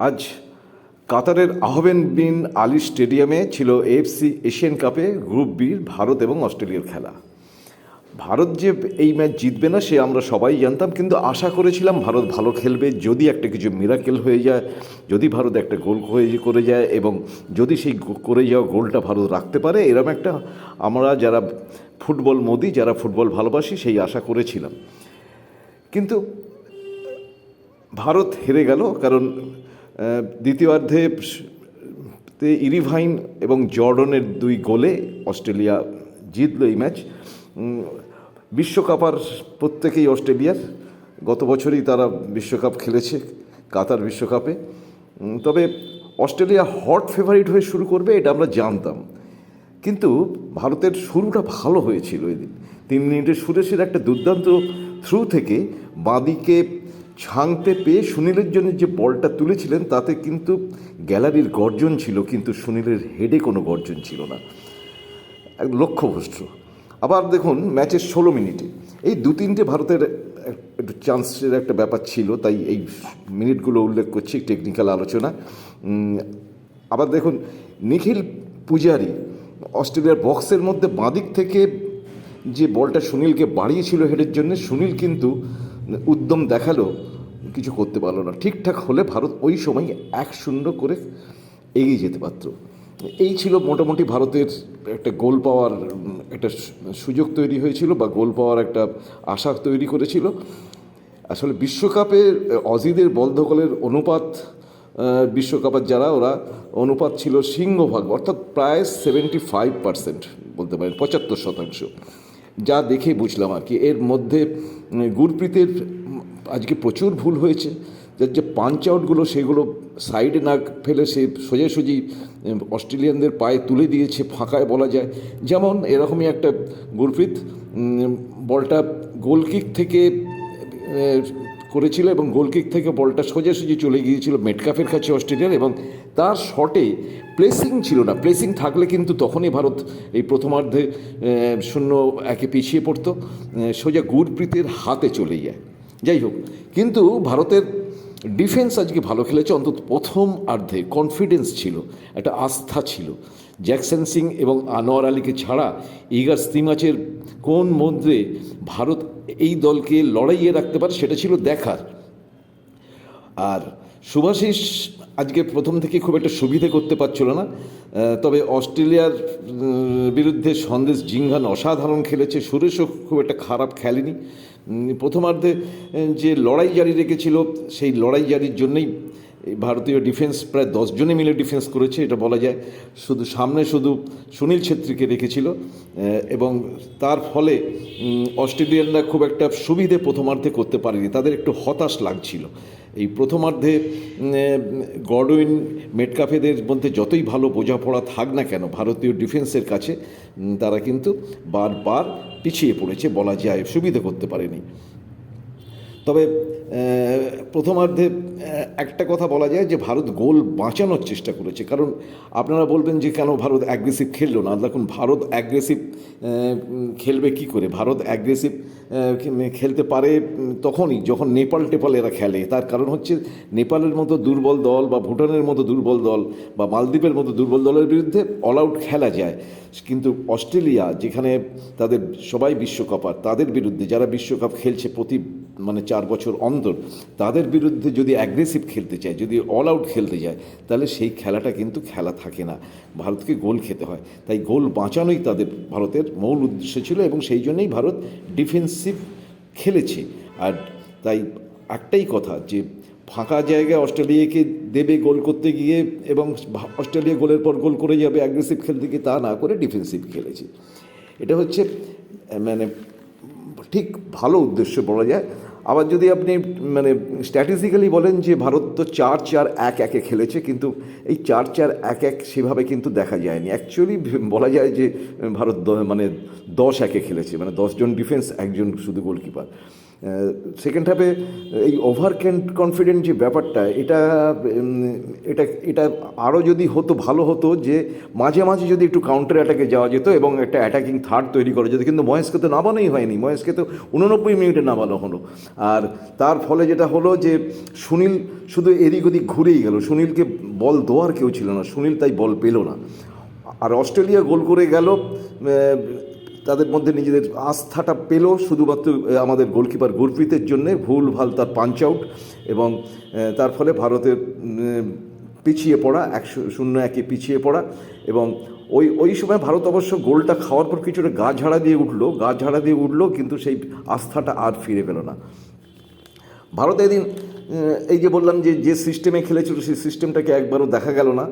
আজ কাতারের আহবেন বিন আলী স্টেডিয়ামে ছিল এএফসি এশিয়ান কাপে গ্রুপ বির ভারত এবং অস্ট্রেলিয়ার খেলা। ভারত যে এই ম্যাচ জিতবে না, সে আমরা সবাই জানতাম, কিন্তু আশা করেছিলাম ভারত ভালো খেলবে, যদি একটা কিছু মিরাকেল হয়ে যায়, যদি ভারত একটা গোল হয়ে করে যায় এবং যদি সেই করে যাওয়া গোলটা ভারত রাখতে পারে এরকম একটা আমরা যারা ফুটবল মোদি, যারা ফুটবল ভালোবাসি, সেই আশা করেছিলাম। কিন্তু ভারত হেরে গেল, কারণ দ্বিতীয়ার্ধে তে ইরিভাইন এবং জর্ডনের দুই গোলে অস্ট্রেলিয়া জিতল এই ম্যাচ। উম, বিশ্বকাপ আর প্রত্যেকেই অস্ট্রেলিয়ার। গত বছরই তারা বিশ্বকাপ খেলেছে কাতার বিশ্বকাপে। তবে অস্ট্রেলিয়া হট ফেভারিট হয়ে শুরু করবে এটা আমরা জানতাম। কিন্তু ভারতের শুরুটা ভালো হয়েছিল ওই দিন তিন মিনিটের সুরেশের একটা দুর্দান্ত থ্রু থেকে বাঁদিকে ছাংতে পেয়ে সুনীলের জন্য যে বলটা তুলেছিলেন, তাতে কিন্তু গ্যালারির গর্জন ছিল, কিন্তু সুনীলের হেডে কোনো গর্জন ছিল না। এক লক্ষ্যভ্রষ্ট। আবার দেখুন, ম্যাচের ষোলো মিনিটে। এই দু তিনটে ভারতের একটু চান্সের একটা ব্যাপার ছিল, তাই এই মিনিটগুলো উল্লেখ করছি, টেকনিক্যাল আলোচনা। আবার দেখুন, নিখিল পূজারি অস্ট্রেলিয়ার বক্সের মধ্যে বাঁদিক থেকে যে বলটা সুনীলকে বাড়িয়েছিল হেডের জন্য, সুনীল কিন্তু উদ্যম দেখাল, কিছু করতে পারল না। ঠিকঠাক হলে ভারত ওই সময় এক শূন্য করে এগিয়ে যেতে পারত। এই ছিল মোটামুটি ভারতের একটা গোল পাওয়ার, একটা সুযোগ তৈরি হয়েছিল বা গোল পাওয়ার একটা আশা তৈরি করেছিল। আসলে বিশ্বকাপে, অজিদের বল দখলের অনুপাত বিশ্বকাপের যারা, ওরা অনুপাত ছিল সিংহভাগ, অর্থাৎ প্রায় সেভেন্টি ফাইভ পার্সেন্ট বলতে পারেন, পঁচাত্তর শতাংশ। যা দেখে বুঝলাম আর কি। এর মধ্যে গুরপ্রীতের আজকে প্রচুর ভুল হয়েছে। যার যে পাঞ্চ আউটগুলো সেগুলো সাইডে না ফেলে সে সোজাসুজি অস্ট্রেলিয়ানদের পায়ে তুলে দিয়েছে ফাঁকায় বলা যায়। যেমন এরকমই একটা গুরপ্রীত বলটা গোলকিক থেকে করেছিল এবং গোলকিক থেকে বলটা সোজাসুজি চলে গিয়েছিল মেটকাফের কাছে অস্ট্রেলিয়ার এবং তার শটে প্লেসিং ছিল না। প্লেসিং থাকলে কিন্তু তখনই ভারত এই প্রথমার্ধে শূন্য একে পিছিয়ে পড়তো। সোজা গুরপ্রীতের হাতে চলে যায়। যাই হোক, কিন্তু ভারতের ডিফেন্স আজকে ভালো খেলেছে, অন্তত প্রথম অর্ধে কনফিডেন্স ছিল, একটা আস্থা ছিল। জ্যাকসন সিং এবং আনোয়ার আলীকে ছাড়া ইগার স্তিমাচের কোন মধ্যে ভারত এই দলকে লড়াইয়ে রাখতে পারে সেটা ছিল দেখার। আর শুভাশিস আজকে প্রথম থেকে খুব একটা সুবিধে করতে পারছিল না। তবে অস্ট্রেলিয়ার বিরুদ্ধে সন্দেশ জিঙ্গান অসাধারণ খেলেছে। সুরেশও খুব একটা খারাপ খেলেনি। প্রথমার্ধে যে লড়াই জারি রেখেছিল, সেই লড়াই জারির জন্যই ভারতীয় ডিফেন্স প্রায় দশজনে মিলে ডিফেন্স করেছে, এটা বলা যায়। শুধু সামনে শুধু সুনীল ছেত্রীকে রেখেছিল এবং তার ফলে অস্ট্রেলিয়ানরা খুব একটা সুবিধে প্রথমার্ধে করতে পারেনি। তাদের একটু হতাশ লাগছিল। এই প্রথমার্ধে গডউইন মেটকাফেদের মধ্যে যতই ভালো বোঝাপড়া থাক না কেন, ভারতীয় ডিফেন্সের কাছে তারা কিন্তু বারবার পিছিয়ে পড়েছে বলা যায়, সুবিধে করতে পারেনি। তবে প্রথমার্ধে একটা কথা বলা যায় যে ভারত গোল বাঁচানোর চেষ্টা করেছে। কারণ আপনারা বলবেন যে কেন ভারত অ্যাগ্রেসিভ খেললো না? দেখুন, ভারত অ্যাগ্রেসিভ খেলবে কি করে? ভারত অ্যাগ্রেসিভ খেলতে পারে তখনই যখন নেপাল টেপাল এরা খেলে। তার কারণ হচ্ছে নেপালের মতো দুর্বল দল বা ভুটানের মতো দুর্বল দল বা মালদ্বীপের মতো দুর্বল দলের বিরুদ্ধে অল আউট খেলা যায়। কিন্তু অস্ট্রেলিয়া, যেখানে তাদের সবাই বিশ্বকাপার তাদের বিরুদ্ধে যারা বিশ্বকাপ খেলছে প্রতি মানে চার বছর অন্তর তাদের বিরুদ্ধে যদি অ্যাগ্রেসিভ খেলতে চায়, যদি অল আউট খেলতে যায় তাহলে সেই খেলাটা কিন্তু খেলা থাকে না। ভারতকে গোল খেতে হয়। তাই গোল বাঁচানোই তাদের, ভারতের মূল উদ্দেশ্য ছিল এবং সেই জন্যই ভারত ডিফেন্সিভ খেলেছে। আর তাই একটাই কথা যে, ফাঁকা জায়গায় অস্ট্রেলিয়াকে দেবে গোল করতে গিয়ে এবং অস্ট্রেলিয়া গোলের পর গোল করে যাবে অ্যাগ্রেসিভ খেলতে গিয়ে, তা না করে ডিফেন্সিভ খেলেছে। এটা হচ্ছে মানে ঠিক ভালো উদ্দেশ্য বলা যায়। আবার যদি আপনি মানে স্ট্যাটিস্টিক্যালি বলেন যে ভারত তো চার চার এক একে খেলেছে, কিন্তু এই চার চার এক এক সেভাবে কিন্তু দেখা যায়নি। অ্যাকচুয়ালি বলা যায় যে ভারত মানে দশ একে খেলেছে মানে দশজন ডিফেন্স একজন শুধু গোলকিপার সেকেন্ড হাফে এই ওভার কনফিডেন্ট যে ব্যাপারটা, এটা এটা এটা আরও যদি হতো, ভালো হতো যে মাঝে মাঝে যদি একটু কাউন্টার অ্যাটাকে যাওয়া যেত এবং একটা অ্যাটাকিং থার্ড তৈরি করা যেত, কিন্তু মহেশকে তো নামানোই হয়নি, মহেশকে তো উননব্বই মিনিটে নামানো হলো। আর তার ফলে যেটা হলো যে সুনীল শুধু এদিক ওদিক ঘুরেই গেল, সুনীলকে বল দেওয়ার কেউ ছিল না, সুনীল তাই বল পেল না। আর অস্ট্রেলিয়া গোল করে গেল তাদের মধ্যে নিজেদের আস্থাটা পেল শুধুমাত্র আমাদের গোলকিপার গুরপ্রীতের জন্যে। ভুল ভালো তার পাঞ্চ আউট এবং তার ফলে ভারতের পিছিয়ে পড়া, একশো শূন্য একে পিছিয়ে পড়া এবং ওই ওই সময় ভারত অবশ্য গোলটা খাওয়ার পর কিছুটা গা ঝাড়া দিয়ে উঠল, গা ঝাড়া দিয়ে উঠল, কিন্তু সেই আস্থাটা আর ফিরে পেল না। ভারত এদিন এই যে বললাম যে যে সিস্টেমে খেলেছিল, সেই সিস্টেমটাকে একবারও দেখা গেল না।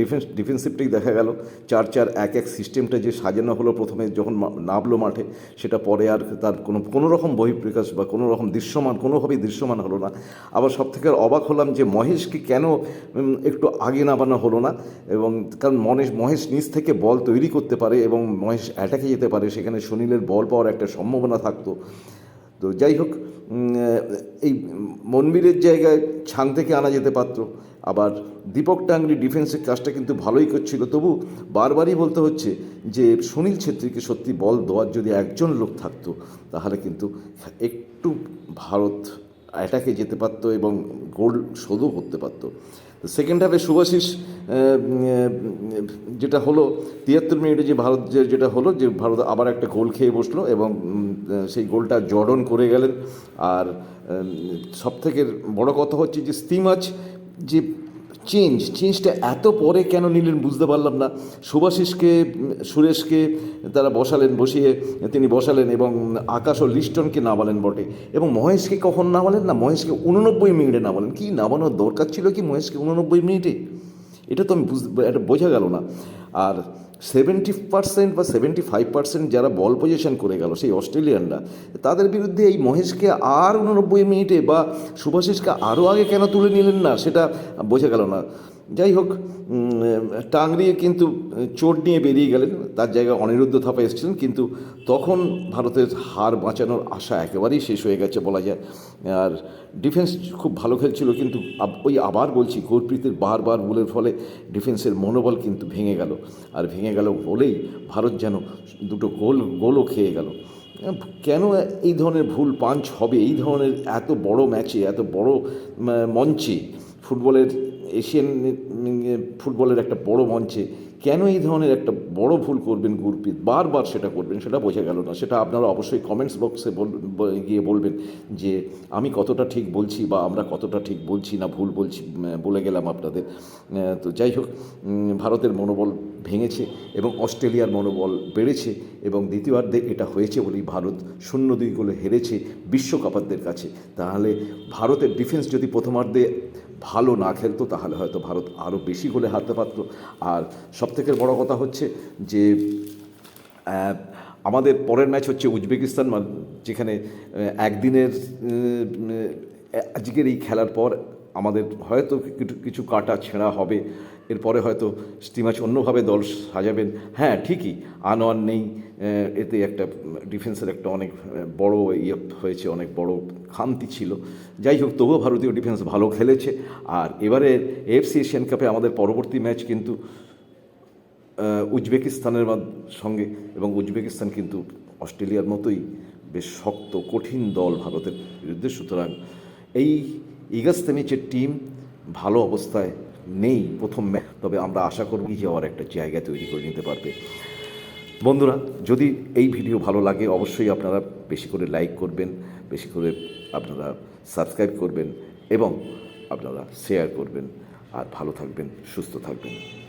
ডিফেন্স ডিফেন্সিভটাই দেখা গেল। চার চার এক এক সিস্টেমটা যে সাজানো হলো প্রথমে, যখন নামলো মাঠে, সেটা পরে আর তার কোনো কোনো রকম বহিঃপ্রকাশ বা কোনো রকম দৃশ্যমান, কোনোভাবেই দৃশ্যমান হলো না। আবার সব থেকে অবাক হলাম যে, মহেশকে কেন একটু আগে নামানো হলো না? এবং কারণ মহেশ মহেশ নিজ থেকে বল তৈরি করতে পারে এবং মহেশ অ্যাটাকে যেতে পারে। সেখানে সুনীলের বল পাওয়ার একটা সম্ভাবনা থাকতো। তো যাই হোক এই মনবীরের জায়গায় ছান থেকে আনা যেতে পারত। আবার দীপক টাংরি ডিফেন্সের কাজটা কিন্তু ভালোই করছিল। তবু বারবারই বলতে হচ্ছে যে, সুনীল ছেত্রীকে সত্যি বল দেওয়ার যদি একজন লোক থাকতো, তাহলে কিন্তু একটু ভারত অ্যাটাকে যেতে পারতো এবং গোল শোধও করতে পারতো। সেকেন্ড হাফে শুভাশিস যেটা হলো, তিয়াত্তর মিনিটে যে ভারত যেটা হলো, যে ভারত আবার একটা গোল খেয়ে বসল এবং সেই গোলটা জর্ডন করে গেলেন। আর সবথেকে বড় কথা হচ্ছে যে স্তিমাচ যে চেঞ্জ চেঞ্জটা এত পরে কেন নিলেন বুঝতে পারলাম না। শুভাশিসকে সুরেশকে তারা বসালেন, বসিয়ে তিনি বসালেন এবং আকাশ ও লিস্টনকে নামালেন বটে। এবং মহেশকে কখন নামালেন না? মহেশকে উননব্বই মিনিটে নামালেন। কি নামানোর দরকার ছিল কি মহেশকে উননব্বই মিনিটে? এটা তো আমি বুঝতে, এটা বোঝা গেল না। আর সেভেন্টি পার্সেন্ট বা সেভেন্টি ফাইভ পার্সেন্ট যারা বল পজিশন করে গেল, সেই অস্ট্রেলিয়ানরা, তাদের বিরুদ্ধে এই মহেশকে আর উননব্বই মিনিটে বা শুভাশিসকে আরও আগে কেন তুলে নিলেন না, সেটা বোঝা গেল না। যাই হোক উম, টাংরি কিন্তু চোট নিয়ে বেরিয়ে গেলেন তার জায়গায় অনিরুদ্ধ থাপা এসেছিলেন কিন্তু তখন ভারতের হার বাঁচানোর আশা একেবারেই শেষ হয়ে গেছে বলা যায়। আর ডিফেন্স খুব ভালো খেলছিল কিন্তু ওই আবার বলছি গুরপ্রীতের বারবার গোলের ফলে ডিফেন্সের মনোবল কিন্তু ভেঙে গেল। আর ভেঙে গেল বলেই ভারত যেন দুটো গোল গোলও খেয়ে গেল। কেন এই ধরনের ভুল পাঞ্চ হবে? এই ধরনের এত বড় ম্যাচে এত বড় মঞ্চে ফুটবলের এশিয়ান ফুটবলের একটা বড় মঞ্চে কেন এই ধরনের একটা বড় ভুল করবেন গুরপ্রীত? বারবার সেটা করবেন, সেটা বোঝা গেল না। সেটা আপনারা অবশ্যই কমেন্টস বক্সে বল গিয়ে বলবেন যে আমি কতটা ঠিক বলছি বা আমরা কতটা ঠিক বলছি না ভুল বলছি বলে গেলাম আপনাদের। তো যাই হোক ভারতের মনোবল ভেঙেছে এবং অস্ট্রেলিয়ার মনোবল বেড়েছে এবং দ্বিতীয়ার্ধে এটা হয়েছে বলেই ভারত শূন্য দুই গোলে হেরেছে বিশ্বকাপারদের কাছে। তাহলে ভারতের ডিফেন্স যদি প্রথমার্ধে ভালো না খেলতো, তাহলে হয়তো ভারত আরও বেশি গোলে হারতে পারত। আর সবথেকে বড় কথা হচ্ছে যে আমাদের পরের ম্যাচ হচ্ছে উজবেকিস্তান, যেখানে একদিনের আজকের এই খেলার পর আমাদের হয়তো কিছু কাটা ছেঁড়া হবে। এরপরে হয়তো স্টিমাচ অন্যভাবে দল সাজাবেন। হ্যাঁ ঠিকই, আনোয়ার নেই এতে একটা ডিফেন্সের একটা অনেক বড় ইয়ে হয়েছে, অনেক বড় খামতি ছিল। যাই হোক, তবুও ভারতীয় ডিফেন্স ভালো খেলেছে। আর এবারে এফসি এশিয়ান কাপে আমাদের পরবর্তী ম্যাচ কিন্তু উজবেকিস্তানের সঙ্গে। এবং উজবেকিস্তান কিন্তু অস্ট্রেলিয়ার মতোই বেশ শক্ত, কঠিন দল ভারতের বিরুদ্ধে। সুতরাং এই ইগাস্তানিচের টিম ভালো অবস্থায় নেই প্রথম ম্যাচ। তবে আমরা আশা করব যাওয়ার একটা জায়গা তৈরি করে নিতে পারবে। বন্ধুরা, যদি এই ভিডিও ভালো লাগে, অবশ্যই আপনারা বেশি করে লাইক করবেন, বেশি করে আপনারা সাবস্ক্রাইব করবেন এবং আপনারা শেয়ার করবেন। আর ভালো থাকবেন, সুস্থ থাকবেন।